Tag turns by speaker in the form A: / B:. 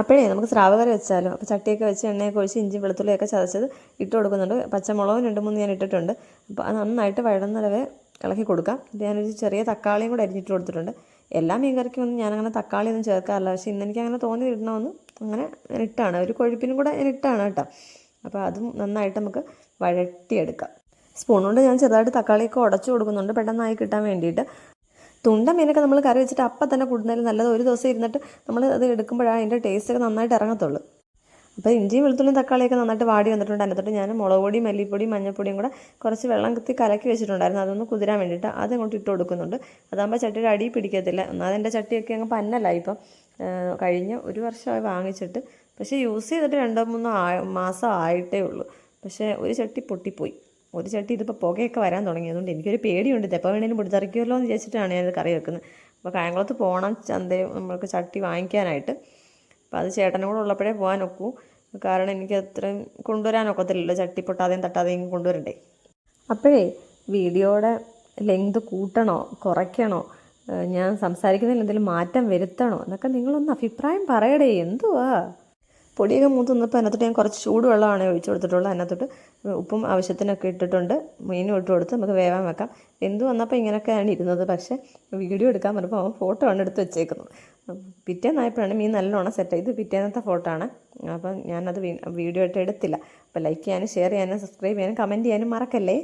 A: അപ്പോഴേ നമുക്ക് സ്രാവ് കറി വെച്ചാലോ? അപ്പോൾ ചട്ടിയൊക്കെ വെച്ച് എണ്ണയൊക്കെ ഒഴിച്ച് ഇഞ്ചി വെളുത്തുള്ളിയൊക്കെ ചതച്ചത് ഇട്ട് കൊടുക്കുന്നുണ്ട്. പച്ചമുളകും രണ്ട് മൂന്ന് ഞാൻ ഇട്ടിട്ടുണ്ട്. അപ്പോൾ അത് നന്നായിട്ട് വഴന്നരവേ ഇളക്കി കൊടുക്കാം. ഞാനൊരു ചെറിയ തക്കാളിയും കൂടെ അരിഞ്ഞിട്ട് കൊടുത്തിട്ടുണ്ട്. എല്ലാ മീൻ കറിക്കും ഒന്നും ഞാനങ്ങനെ തക്കാളി ഒന്നും ചേർക്കാറില്ല. പക്ഷേ ഇന്ന് എനിക്ക് അങ്ങനെ തോന്നി ഇടണമെന്ന് അങ്ങനെ ഞാൻ ഇട്ടാണ്. ഒരു കൊഴുപ്പിനും കൂടെ ഞാൻ ഇട്ടാണ് കേട്ടോ. അപ്പോൾ അതും നന്നായിട്ട് നമുക്ക് വഴട്ടിയെടുക്കാം സ്പൂൺ കൊണ്ട് ഞാൻ ചെറുതായിട്ട് തക്കാളിയൊക്കെ ഉടച്ചു കൊടുക്കുന്നുണ്ട്. പെട്ടെന്നായി കിട്ടാൻ വേണ്ടിയിട്ട്. തുണ്ട മീനൊക്കെ നമ്മൾ കറി വെച്ചിട്ട് അപ്പം തന്നെ കൂടുന്നതിൽ നല്ലത് ഒരു ദിവസം ഇരുന്നിട്ട് നമ്മൾ അത് എടുക്കുമ്പോഴാണ് അതിന്റെ ടേസ്റ്റൊക്കെ നന്നായിട്ട് ഇറങ്ങത്തുള്ളൂ. അപ്പോൾ ഇഞ്ചിയും വെളുത്തുള്ളിയും തക്കാളിയൊക്കെ നന്നായിട്ട് വാടി വന്നിട്ടുണ്ട്. അതിനകത്തോട്ട് ഞാൻ മുളക് പൊടി മല്ലിപ്പൊടി മഞ്ഞൾപ്പൊടിയും കൂടെ കുറച്ച് വെള്ളം കുത്തി കലക്കി വെച്ചിട്ടുണ്ടായിരുന്നു. അതൊന്ന് കുതിരാൻ വേണ്ടിയിട്ട് അത് അങ്ങോട്ട് ഇട്ട് കൊടുക്കുന്നുണ്ട്. അതാകുമ്പോൾ ചട്ടിയുടെ അടി പിടിക്കത്തില്ല. എന്നാൽ എന്റെ ചട്ടിയൊക്കെ അങ്ങ് പന്നല്ല ഇപ്പം. കഴിഞ്ഞ ഒരു വർഷമായി വാങ്ങിച്ചിട്ട്. പക്ഷേ യൂസ് ചെയ്തിട്ട് രണ്ടോ മൂന്നോ മാസം ആയിട്ടേ ഉള്ളൂ. പക്ഷേ ഒരു ചട്ടി പൊട്ടിപ്പോയി. ഒരു ചട്ടി ഇതിപ്പോൾ പുകയൊക്കെ വരാൻ തുടങ്ങിയതുകൊണ്ട് എനിക്കൊരു പേടിയുണ്ട്. ഇതെപ്പോൾ വേണേലും പിടിച്ചറിക്കുമല്ലോ എന്ന് വിചാരിച്ചിട്ടാണ് ഞാനിത് കറി വെക്കുന്നത്. അപ്പോൾ കായംകുളത്ത് പോകണം ചന്തയും നമ്മൾക്ക് ചട്ടി വാങ്ങിക്കാനായിട്ട്. അപ്പോൾ അത് ചേട്ടനും കൂടെ ഉള്ളപ്പോഴേ പോകാൻ ഒക്കൂ. കാരണം എനിക്ക് അത്രയും കൊണ്ടുവരാനൊക്കത്തില്ലല്ലോ ചട്ടി പൊട്ടാതെയും തട്ടാതെയും കൊണ്ടുവരണ്ടേ. അപ്പോഴേ വീഡിയോയുടെ ലെങ്ത് കൂട്ടണോ? കുറയ്ക്കണോ? ഞാൻ സംസാരിക്കുന്നതിൽ എന്തെങ്കിലും മാറ്റം വരുത്തണോ? എന്നൊക്കെ നിങ്ങളൊന്ന് അഭിപ്രായം പറയടേ. എന്തുവാ? പൊടിയൊക്കെ മൂത്ത് നിന്നപ്പോൾ അതിനകത്തോട്ട് ഞാൻ കുറച്ച് ചൂടുവെള്ളമാണ് ഒഴിച്ചു കൊടുത്തിട്ടുള്ളത്. അതിനകത്തോട്ട് ഉപ്പും ആവശ്യത്തിനൊക്കെ ഇട്ടിട്ടുണ്ട്. മീനും ഇട്ട് കൊടുത്ത് നമുക്ക് വേവാൻ വെക്കാം. എന്ത് വന്നപ്പോൾ ഇങ്ങനെയൊക്കെയാണ് ഇരുന്നത്. പക്ഷേ വീഡിയോ എടുക്കാൻ പറഞ്ഞപ്പോൾ അവൻ ഫോട്ടോ ആണ് എടുത്ത് വെച്ചേക്കുന്നത്. പിറ്റേന്നായപ്പോഴാണ് മീൻ നല്ലോണം സെറ്റ് ഇത് പിറ്റേന്നത്തെ ഫോട്ടോ ആണ്. അപ്പം ഞാനത് വീഡിയോ ആയിട്ട് എടുത്തില്ല. അപ്പോൾ ലൈക്ക് ചെയ്യാനും ഷെയർ ചെയ്യാനും സബ്സ്ക്രൈബ് ചെയ്യാനും കമന്റ് ചെയ്യാനും മറക്കല്ലേ?